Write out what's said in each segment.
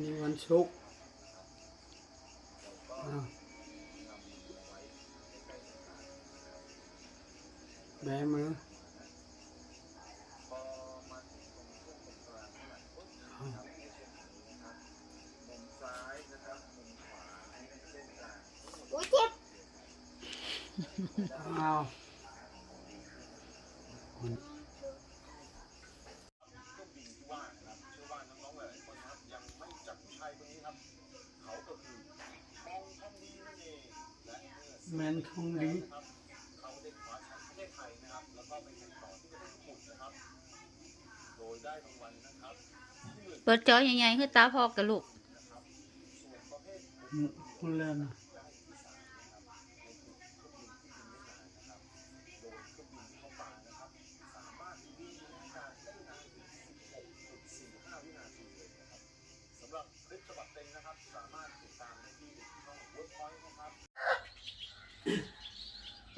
นี่วันศุกร์อ้าวแบมืออ้าวอุ้ยเจ็บอ้า แมนทองดีเปิดจอใหญ่ๆคือตาพอกกับลูกคุณเล่น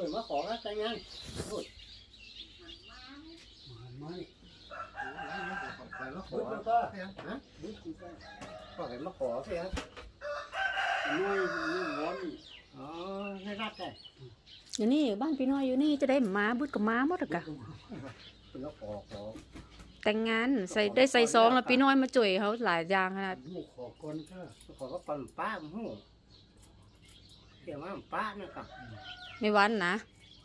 ปิดมาขอแล้วแต่งงานพูดมาไหมไปมาขอแล้วก็ฮะก็เห็นมาขอใช่ไหมน้อยนี่วอนอ๋อให้รับได้อยู่นี่บ้านพี่น้อยอยู่นี่จะได้หมาบุดกับหมาหมดอกะเป็นมาขอขอแต่งงานใส่ได้ใส่ซองแล้วพี่น้อยมาจ่ยเขาหลายอย่างขนาดขอก่อนก็ขอก็ปันป้าหูเกี่ยวว่าป้านะครับ ไม่วันนะ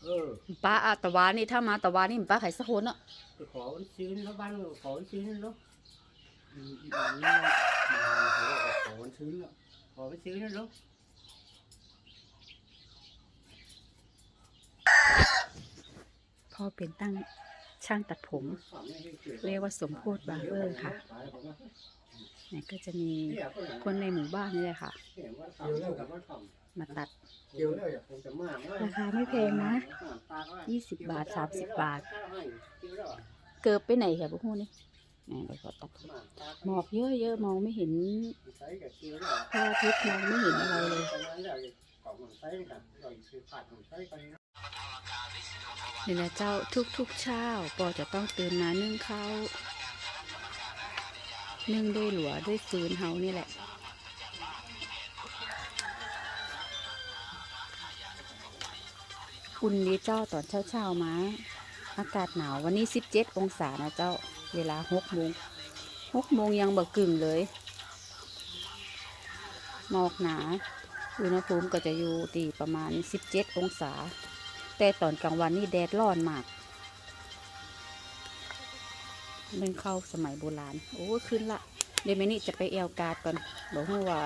เออป้าอะตะวานนี่ถ้ามาตะวานนี่ป้าไข่สะโคนอะไปขอวันซื้อแล้วบ้านขอวันซื้อแล้วอืมอีกอย่างนี้มาขอวันซื้อแล้วขอวันซื้อแล้วพ่อเป็นตั้งช่างตัดผม เรียกว่าสมโพธิบาร์เบอร์ค่ะเนี่ยก็จะมีคนในหมู่บ้านนี่แหละค่ะ เกี่ยวว่าทำเกี่ยวกับว่าทำมาตัดเกี่ยวเลยคงจะมากราคาไม่แพงนะ20บาท30บาท เกิบไปไหนค่ะพวกพวกนี้แหม่เดี๋ยวขอตัดหมอกเยอะๆมองไม่เห็นพระอาทิตย์มองไม่เห็นอะไรเลยนี่นะเจ้าทุกๆเช้าปอจะต้องตื่นมานึ่งข้าวนึ่งด้วยหลัวด้วยฟืนเฮานี่แหละ คุณนี้เจ้าตอนเช้าๆมา อากาศหนาววันนี้สิบเจ็ดองศานะเจ้า เวลาหกโมงหกโมงยังบกกึ่งเลยหมอกหนาอุณหภูมิก็จะอยู่ที่ประมาณสิบเจ็ดองศา แต่ตอนกลางวันนี่แดดร้อนมากเป็นเข้าสมัยโบราณ โอ้ขึ้นละ เดี๋ยวแม่นี่จะไปแอวกาดก่อนบอกให้ว่า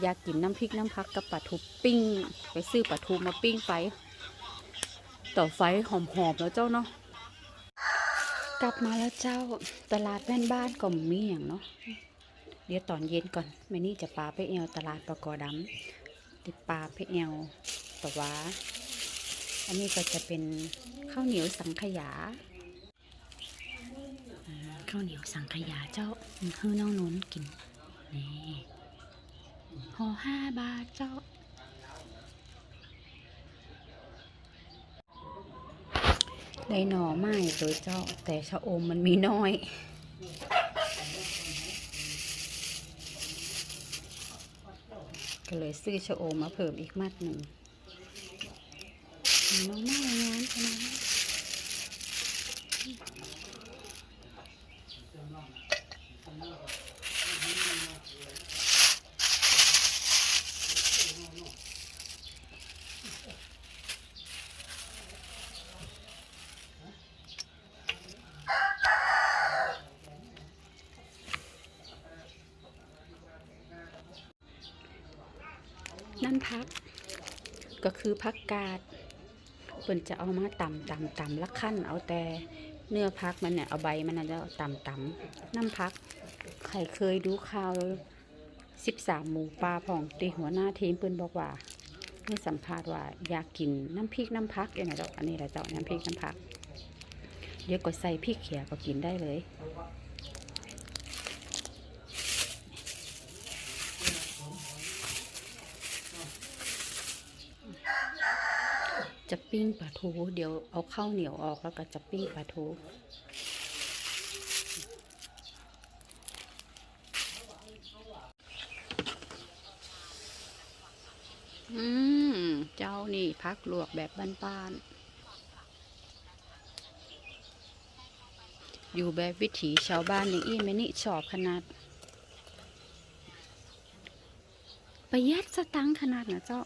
อยากกินน้ำพริกน้ำพักกับปลาทูปิ้ง ไปซื้อปลาทูมาปิ้งไฟ ต่อไฟหอมๆแล้วเจ้าเนาะกลับมาแล้วเจ้าตลาดแม่นบ้านก็มีอย่างเนาะเดี๋ยวตอนเย็นก่อนแม่นี่จะปลาไปแอวตลาดปะกอดำติดปลาไปแอวตะวาอันนี้ก็จะเป็นข้าวเหนียวสังขยาอ่าข้าวเหนียวสังขยาเจ้าคือน้องนุ้นกินนี่ห่อห้าบาทเจ้า ได้หน่อไม้โดยเจ้า แต่ชะอมมันมีน้อยก็เลยซื้อชะอมมาเพิ่มอีกมัดหนึ่งน้องไม่งานขนาดนั้ พัก ก็คือพักกาดเพิ่นจะเอามาตำตำตำละขั้นเอาแต่เนื้อพักมันเนี่ยเอาใบมันนะจะตำตำน้ำพักใครเคยดูข่าวสิบสามหมูปลาผ่องตีหัวหน้าทีมเพิ่นบอกว่าให้สัมภาษณ์ว่าอยากกินน้ำพริกน้ำพักอย่างไรเจ้าอันนี้แหละเจ้าน้ำพริกน้ำพักเดี๋ยวก็ใส่พริกเขียวก็กินได้เลย จะปิ้งปลาทู เดี๋ยวเอาข้าวเหนียวออกแล้วก็จะปิ้งปลาทูอืม เจ้านี่พักลวกแบบบ้านๆ อยู่แบบวิถีชาวบ้านอย่างอี้ไม่นี่ชอบขนาด ประหยัดสตังขนาดนะเจ้า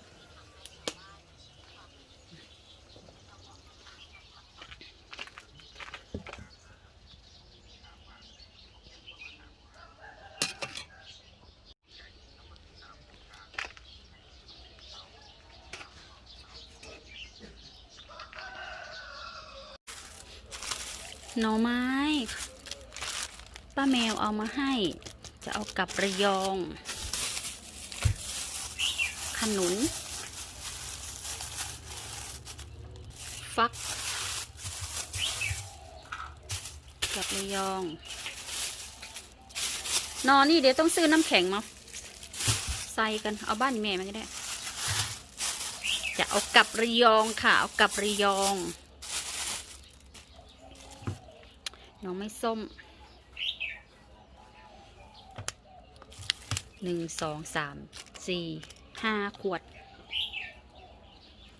หน่อไม้ ป้าแมวเอามาให้ จะเอากลับระยอง ขนุน ฟักกลับระยองนอนนี่เดี๋ยวต้องซื้อน้ำแข็งมาใส่กันเอาบ้านแม่มาก็ได้ จะเอากลับระยองค่ะ เอากลับระยอง น้องไม่ส้มหนึ่งสองสามสี่ห้าขวด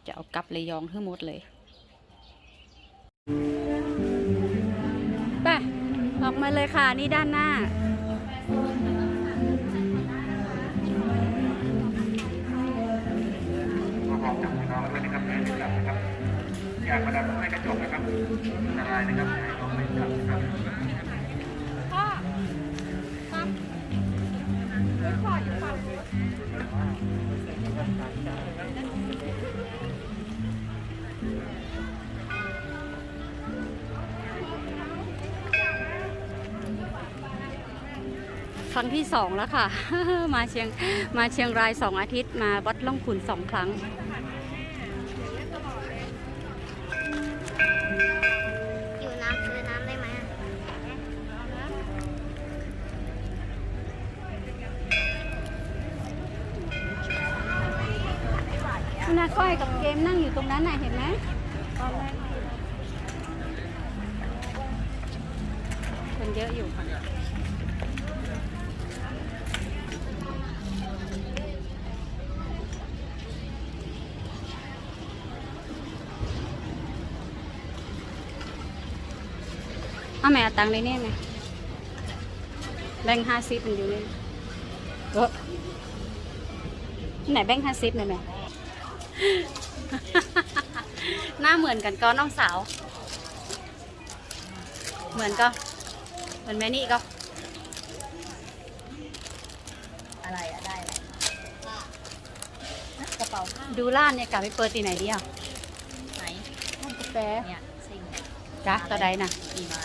จะเอากลับระยยองทั้งหมดเลยไปออกมาเลยค่ะ นี่ด้านหน้าอจับน้องไว้นะครับให้จับนะครับอยากประดับให้กระจกนะครับอันตรายนะครับ ครั้งที่สองแล้วค่ะ มาเชียงมาเชียงรายสองอาทิตย์มาวัดล่องขุนสองครั้งอยู่น้ำซื้อน้ำได้ไหมอะคุณอาก้อยกับเกมนั่งอยู่ตรงนั้นน่ะเห็นไหมคนเยอะอยู่ค่ะ เอาแม่เอาตังค์ในนี่ไหมแบงค์ห้าสิบมันอยู่นี่เออไหนแบงค์ห้าสิบไหนแม่หน้าเหมือนกันก็น้องสาว เหมือนก็ เหมือนแม่นี่ก็ อะไรอะได้อะไรกระเป๋าผ้าดูร้านเนี่ยกลับไปเปิดที่ไหนดีอะไหนร้านกาแฟเนี่ยซิงจ้ะตัวใดน่ะกี่มา